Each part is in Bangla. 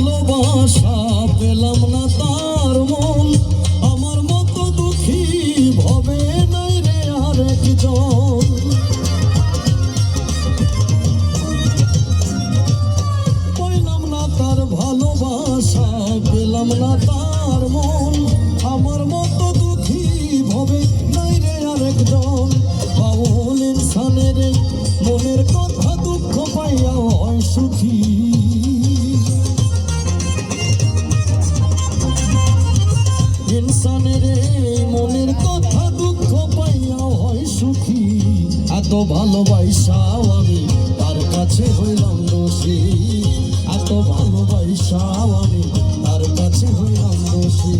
ভালোবাসা পেলাম না তার মন। আমার মতো দুঃখী ভবে নাই রে আরেকজন। পাইলাম না তার ভালোবাসা, পেলাম না তার মন। আমার মতো দুঃখী ভবে নাই রে আরেকজন। বাউল ইনসানের মনের কথা দুঃখ পাইয়া হয় সুখী। এই মনের কথা দুঃখ পাইয়া হয় সুখী। এত ভালোবাসাও আমি তার কাছে হইলাম দোষী। এত ভালোবাসাও আমি তার কাছে হইলাম দোষী।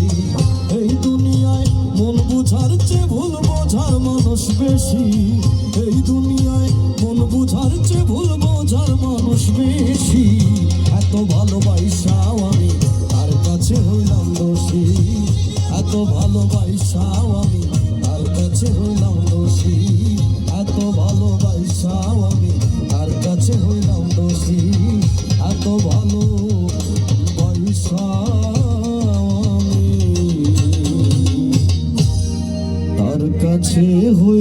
এই দুনিয়ায় মন বুঝার চেয়ে ভুল বোঝার মানুষ বেশি। এই দুনিয়ায় মন বুঝার চেয়ে ভুল বোঝার মানুষ বেশি। এত ভালোবাসাও এত ভালোবাসা আমি, তার কাছে হইলাম দোষী। এত ভালোবাসা আমি, তার কাছে হইলাম দোষী। এত ভালো পয়সা আমি, তার কাছে হই